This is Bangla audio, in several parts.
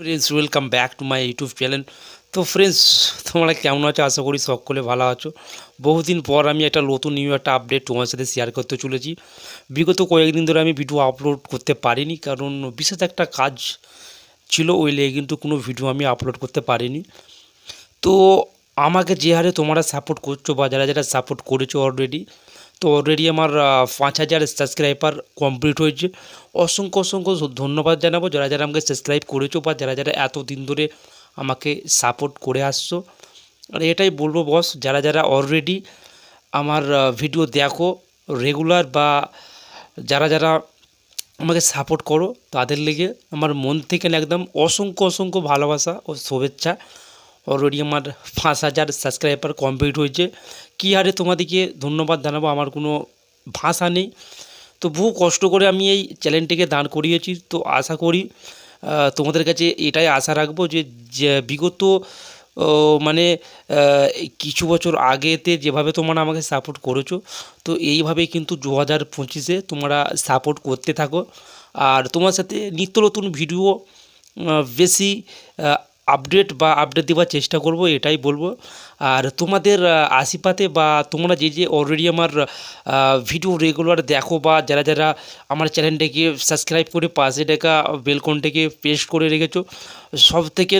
Friends welcome back to my YouTube channel তো ফ্রেন্ডস তোমরা কেমন আছো? আশা করি সকলে ভালো আছো। বহুদিন পর আমি একটা নতুন নিউ একটা আপডেট তোমার সাথে শেয়ার করতে চলেছি। বিগত কয়েকদিন ধরে আমি ভিডিও আপলোড করতে পারিনি, কারণ বিশেষ একটা কাজ ছিল, ওই লেগে কিন্তু কোনো ভিডিও আমি আপলোড করতে পারিনি। তো আমাকে যে হারে তোমরা সাপোর্ট করছ বা যারা যারা সাপোর্ট করেছ অলরেডি তো অলরেডি আমার পাঁচ হাজার সাবস্ক্রাইবার কমপ্লিট হয়েছে। অসংখ্য অসংখ্য ধন্যবাদ জানাব। যারা যারা আমাকে সাবস্ক্রাইব করেছ বা যারা যারা এত দিন ধরে আমাকে সাপোর্ট করে আসছো আর এটাই বলব বস যারা যারা অলরেডি আমার ভিডিও দেখো রেগুলার বা যারা যারা আমাকে সাপোর্ট করো, তাদের লেগে আমার মন থেকে একদম অসংখ্য অসংখ্য ভালোবাসা ও শুভেচ্ছা। অলরেডি আমার পাঁচ হাজার সাবস্ক্রাইবার কমপ্লিট হয়েছে। কী হারে তোমাদেরকে ধন্যবাদ জানাব, আমার কোনো ভাষা নেই। তো বহু কষ্ট করে আমি এই চ্যানেলটিকে দাঁড় করিয়েছি। তো আশা করি তোমাদের কাছে এটাই আশা রাখব যে বিগত মানে কিছু বছর আগেতে যেভাবে তোমরা আমাকে সাপোর্ট করেছ, তো এইভাবেই কিন্তু দু হাজার পঁচিশে তোমরা সাপোর্ট করতে থাকো। আর তোমার সাথে নিত্য নতুন ভিডিও বেশি আপডেট বা আপডেট দেওয়ার চেষ্টা করব, এটাই বলব। আর তোমাদের আশীর্বাদে বা তোমরা যে যে অলরেডি আমার ভিডিও রেগুলার দেখো বা যারা যারা আমার চ্যানেলটাকে সাবস্ক্রাইব করে পাশে টাকা বেলকনটাকে প্রেস করে রেখেছো, সব থেকে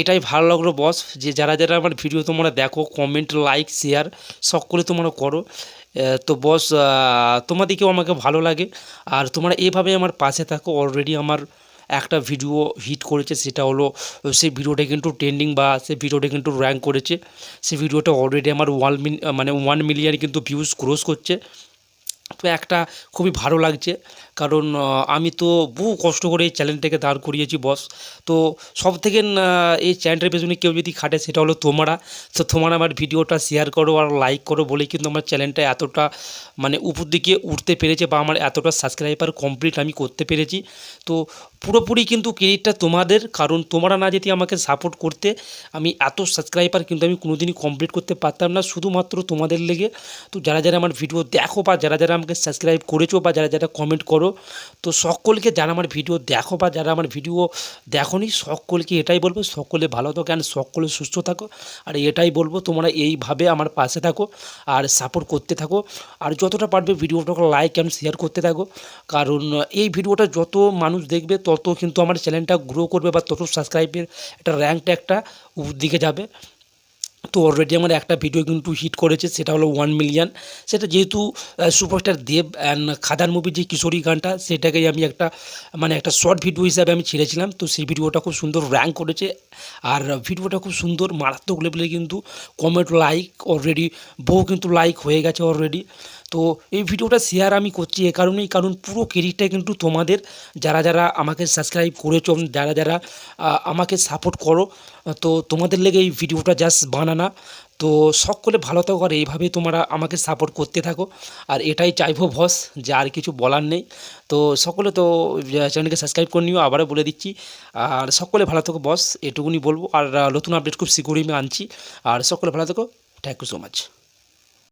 এটাই ভালো লাগল বস যে যারা যারা আমার ভিডিও তোমরা দেখো কমেন্ট লাইক শেয়ার সকলে তোমরা করো। তো বস তোমাদেরকেও আমাকে ভালো লাগে। আর তোমরা এভাবে আমার পাশে থাকো অলরেডি আমার একটা ভিডিও হিট করেছে, সেটা হলো সেই ভিডিওটা কিন্তু ট্রেন্ডিং বা সেই ভিডিওটা কিন্তু র্যাঙ্ক করেছে। সেই ভিডিওটা অলরেডি আমার ওয়ান মিন ওয়ান মিলিয়ন কিন্তু ভিউজ ক্রস করছে। তো একটা খুবই ভালো লাগছে। কারণ আমি তো বহু কষ্ট করে এই চ্যানেলটাকে দাঁড় করিয়েছি বস তো সব থেকে এই চ্যানেলটার পেছনে কেউ যদি খাটে, সেটা হলো তোমরা। তো তোমরা আমার ভিডিওটা শেয়ার করো আর লাইক করো বলে কিন্তু আমার চ্যানেলটা এতটা মানে উপর দিকে উঠতে পেরেছে বা আমার এতটা সাবস্ক্রাইবার কমপ্লিট আমি করতে পেরেছি। তো পুরোপুরি কিন্তু ক্রেডিটটা তোমাদের। কারণ, তোমরা না যদি আমাকে সাপোর্ট করতে, আমি এত সাবস্ক্রাইবার কিন্তু আমি কোনোদিনই কমপ্লিট করতে পারতাম না। শুধুমাত্র তোমাদের লেগে। তো যারা যারা আমার ভিডিও দেখো বা যারা যারা আমাকে সাবস্ক্রাইব করেছ বা যারা যারা কমেন্ট করো, তো সকলকে যারা আমার ভিডিও দেখো বা যারা আমার ভিডিও দেখোনি, সকলকে এটাই বলব, সকলে ভালো থাকো অ্যান্ড সকলে সুস্থ থাকো। আর এটাই বলব, তোমরা এইভাবে আমার পাশে থাকো আর সাপোর্ট করতে থাকো। আর যতটা পারবে ভিডিওটাকে লাইক অ্যান্ড শেয়ার করতে থাকো। কারণ এই ভিডিওটা যত মানুষ দেখবে, তত কিন্তু আমার চ্যানেলটা গ্রো করবে বা তত সাবস্ক্রাইবের একটা র্যাঙ্কটা একটা দিকে যাবে। তো অলরেডি আমার একটা ভিডিও কিন্তু হিট করেছে, সেটা হলো ওয়ান মিলিয়ন সেটা যেহেতু সুপারস্টার দেব অ্যান্ড খাদান মুভির যে কিশোরী গানটা, সেটাকেই আমি একটা মানে একটা শর্ট ভিডিও হিসাবে আমি ছেড়েছিলাম। তো সেই ভিডিওটা খুব সুন্দর র্যাঙ্ক করেছে। আর ভিডিওটা খুব সুন্দর, মারাত্মক লেভেলে কিন্তু কমেন্ট লাইক অলরেডি বহু কিন্তু লাইক হয়ে গেছে অলরেডি তো এই ভিডিওটা শেয়ার আমি করছি এ কারণেই, কারণ পুরো ক্রেডিটটা কিন্তু তোমাদের, যারা যারা আমাকে সাবস্ক্রাইব করেছ, যারা যারা আমাকে সাপোর্ট করো, তো তোমাদের লেগে এই ভিডিওটা জাস্ট বানানা। তো সকলে ভালো থাকো আর এইভাবেই তোমরা আমাকে সাপোর্ট করতে থাকো। আর এটাই চাইব বস যে আর কিছু বলার নেই। তো সকলে তো চ্যানেলকে সাবস্ক্রাইব করে নিও, আবারও বলে দিচ্ছি। আর সকলে ভালো থাকো বস এটুকুনি বলব। আর নতুন আপডেট খুব শীঘ্রই আমি আনছি। আর সকলে ভালো থাকো থ্যাংক ইউ সো মাচ